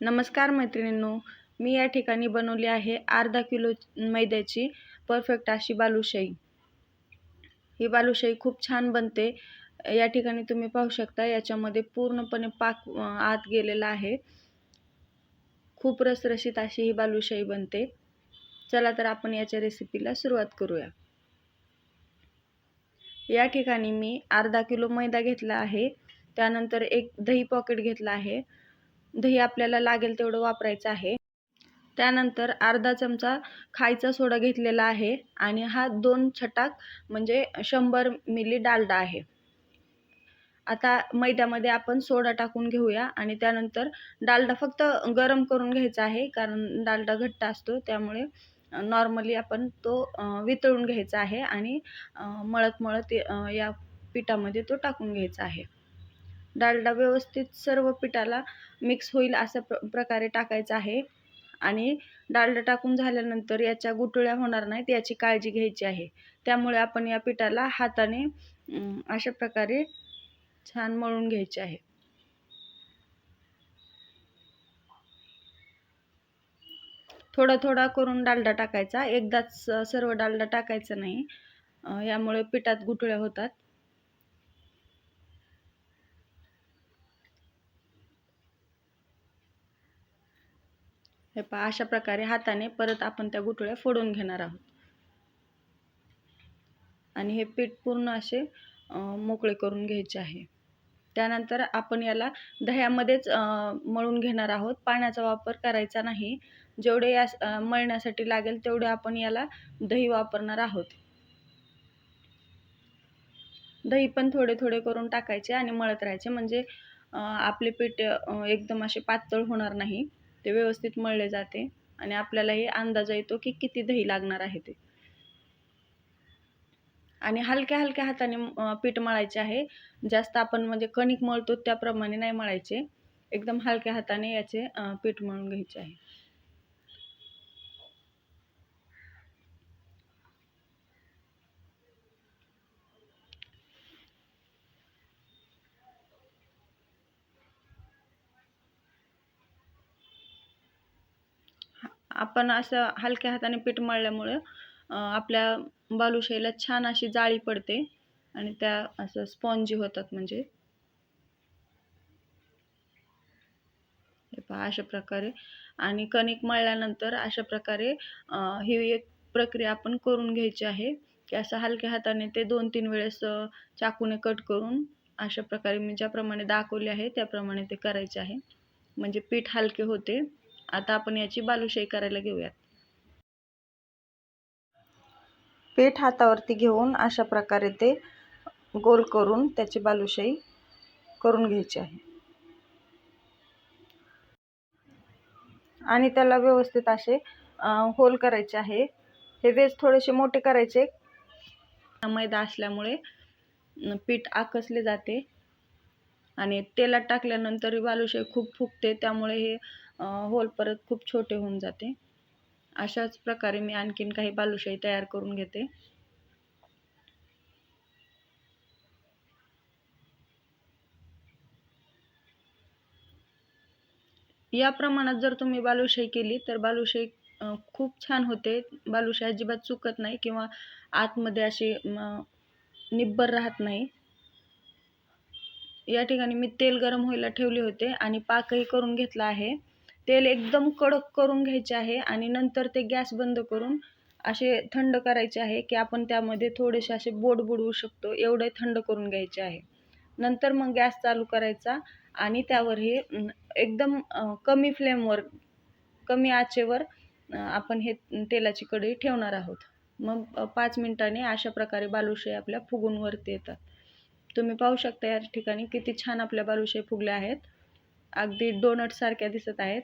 नमस्कार मैत्रिणींनो मी या ठिकाणी बनवली आहे अर्धा किलो मैद्याची परफेक्ट अशी बालुशाही. ही बालुशाही खूप छान बनते. या ठिकाणी तुम्ही पाहू शकता याच्यामध्ये पूर्णपणे पाक आत गेलेला आहे. खूप रसरशीत अशी ही बालुशाही बनते. चला तर आपण याच्या रेसिपीला सुरुवात करूया. या ठिकाणी मी अर्धा किलो मैदा घेतला आहे. त्यानंतर एक दही पॉकेट घेतला आहे. दही आपल्याला लागेल तेवढं वापरायचं आहे. त्यानंतर अर्धा चमचा खायचा सोडा घेतलेला आहे आणि हा दोन छटाक म्हणजे शंभर मिली डालडा आहे. आता मैद्यामध्ये आपण सोडा टाकून घेऊया आणि त्यानंतर डालडा फक्त गरम करून घ्यायचा आहे कारण डालडा घट्ट असतो त्यामुळे नॉर्मली आपण तो वितळून घ्यायचा आहे आणि मळत मळत या पिठामध्ये तो टाकून घ्यायचा आहे. डालडा व्यवस्थित सर्व पिठाला मिक्स होईल अशा प्र प्रकारे टाकायचं आहे. आणि डालडा टाकून झाल्यानंतर याच्या गुटळ्या होणार नाहीत याची काळजी घ्यायची आहे. त्यामुळे आपण या पिठाला हाताने अशा प्रकारे छान मळून घ्यायचे आहे. थोडा थोडा करून डालडा टाकायचा. एकदाच सर्व डालडा टाकायचा नाही. यामुळे पिठात गुटळ्या होतात. हे पहा अशा प्रकारे हाताने परत आपण त्या गुठळ्या फोडून घेणार आहोत. आणि हे पीठ पूर्ण असे मोकळे करून घ्यायचे आहे. त्यानंतर आपण याला दह्यामध्येच मळून घेणार आहोत. पाण्याचा वापर करायचा नाही. जेवढे या मळण्यासाठी लागेल तेवढे आपण याला दही वापरणार आहोत. दही पण थोडे थोडे करून टाकायचे आणि मळत राहायचे. म्हणजे आपले पीठ एकदम असे पातळ होणार नाही. ते व्यवस्थित मळले जाते आणि आपल्यालाही अंदाजा येतो की किती दही लागणार आहे ते. आणि हलक्या हलक्या हाताने पीठ मळायचे आहे. जास्त आपण म्हणजे कणिक मळतो त्याप्रमाणे नाही मळायचे. एकदम हलक्या हाताने याचे पीठ मळून घ्यायचे आहे. आपण असं हलक्या हाताने पीठ मळल्यामुळं आपल्या बालुशाहीला छान अशी जाळी पडते आणि त्या असं स्पॉन्जी होतात म्हणजे. हे पहा अशा प्रकारे. आणि कणिक मळल्यानंतर अशा प्रकारे ही एक प्रक्रिया आपण करून घ्यायची आहे की असं हलक्या हाताने ते दोन तीन वेळेस चाकूने कट करून अशा प्रकारे मी ज्याप्रमाणे दाखवले आहे त्याप्रमाणे ते करायचे आहे. म्हणजे पीठ हलके होते. आता आपण याची बालुशाही करायला घेऊयात. पीठ हातावरती घेऊन अशा प्रकारे ते गोल करून त्याची बालुशाही करून घ्यायची आहे. आणि त्याला व्यवस्थित असे होल करायचे आहे. हे वेज थोडेसे मोठे करायचे. मैदा असल्यामुळे पीठ आकसले जाते. आणि तेलात टाकल्यानंतर बालुशाही खूप फुगते त्यामुळे हे होल परत खूप छोटे होऊन जाते. अशाच प्रकारे मी आणखीन काही बालुशाही तयार करून घेते. या प्रमाणात जर तुम्ही बालुशाही केली तर बालुशाही खूप छान होते. बालुशाही अजिबात चुकत नाही किंवा आतमध्ये अशी निब्बर राहत नाही. या ठिकाणी मी तेल गरम व्हायला ठेवले होते आणि पाकही करून घेतला आहे. तेल एकदम कडक करून घ्यायचे आहे आणि नंतर ते गॅस बंद करून असे थंड करायचे आहे की आपण त्यामध्ये थोडेसे असे बोट बुडवू शकतो एवढे थंड करून घ्यायचे आहे. नंतर मग गॅस चालू करायचा आणि त्यावर हे एकदम कमी फ्लेमवर कमी आचेवर आपण हे तेलाची कढई ठेवणार आहोत. मग पाच मिनिटांनी अशा प्रकारे बालुशाही आपल्या फुगून वरती येतात. तुम्ही पाहू शकता या ठिकाणी किती छान आपल्या बालुशाही फुगल्या आहेत. अगदी डोनट सारख्या दिसत आहेत.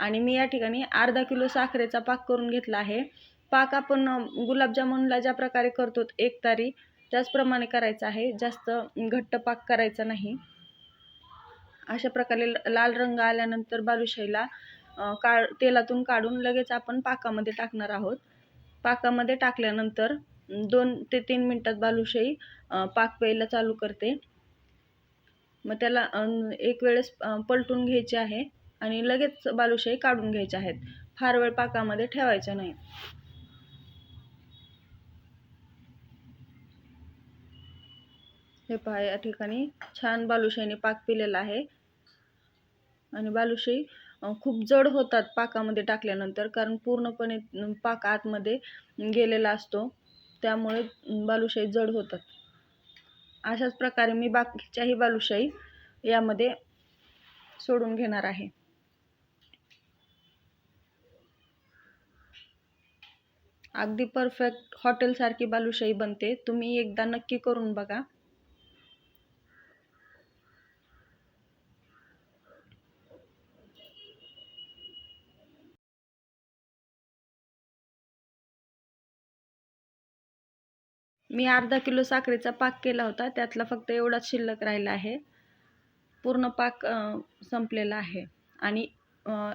आणि मी या ठिकाणी अर्धा किलो साखरेचा पाक करून घेतला आहे. पाक आपण गुलाबजामुनला ज्या प्रकारे करतो एक तारी त्याचप्रमाणे करायचा आहे. जास्त घट्ट पाक करायचा नाही. अशा प्रकारे लाल रंग आल्यानंतर बालुशाहीला काळ तेलातून काढून लगेच आपण पाकामध्ये टाकणार आहोत. पाकामध्ये टाकल्यानंतर दोन ते तीन मिनटात बालुशाही पाक प्यायला चालू करते. मग त्याला एक वेळेस पलटून घ्यायचे आहे आणि लगेच बालुशाही काढून घ्यायच्या आहेत. फार वेळ पाकामध्ये ठेवायच्या नाही. हे पहा या ठिकाणी छान बालुशाहीने पाक पिलेला आहे. आणि बालुशाही खूप जड होतात पाकामध्ये टाकल्यानंतर कारण पूर्णपणे पाक आतमध्ये गेलेला असतो. त्यामुळे बालुशाही जड होतात. अशाच प्रकारे मी बाकीच्याही बालुशाही यामध्ये सोडून घेणार आहे. अगदी परफेक्ट हॉटेलसारखी बालुशाही बनते. तुम्ही एकदा नक्की करून बघा. मी अर्धा किलो साखरेचा पाक केला होता. त्यातला फक्त एवढाच शिल्लक राहिला आहे. पूर्ण पाक संपलेला आहे. आणि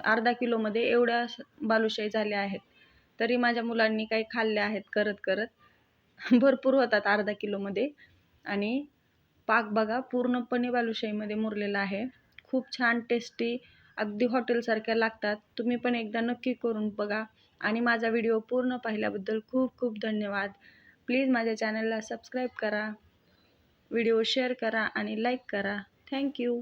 अर्धा किलोमध्ये एवढ्या स- बालुशाही झाल्या आहेत. तरी माझ्या मुलांनी काही खाल्ल्या आहेत करत करत. भरपूर होतात अर्धा किलोमध्ये. आणि पाक बघा पूर्णपणे बालुशाहीमध्ये मुरलेला आहे. खूप छान टेस्टी अगदी हॉटेलसारख्या लागतात. तुम्ही पण एकदा नक्की करून बघा. आणि माझा व्हिडिओ पूर्ण पाहिल्याबद्दल खूप खूप धन्यवाद. प्लीज माझ्या चॅनलला सबस्क्राईब करा व्हिडिओ शेअर करा आणि लाईक करा. थँक्यू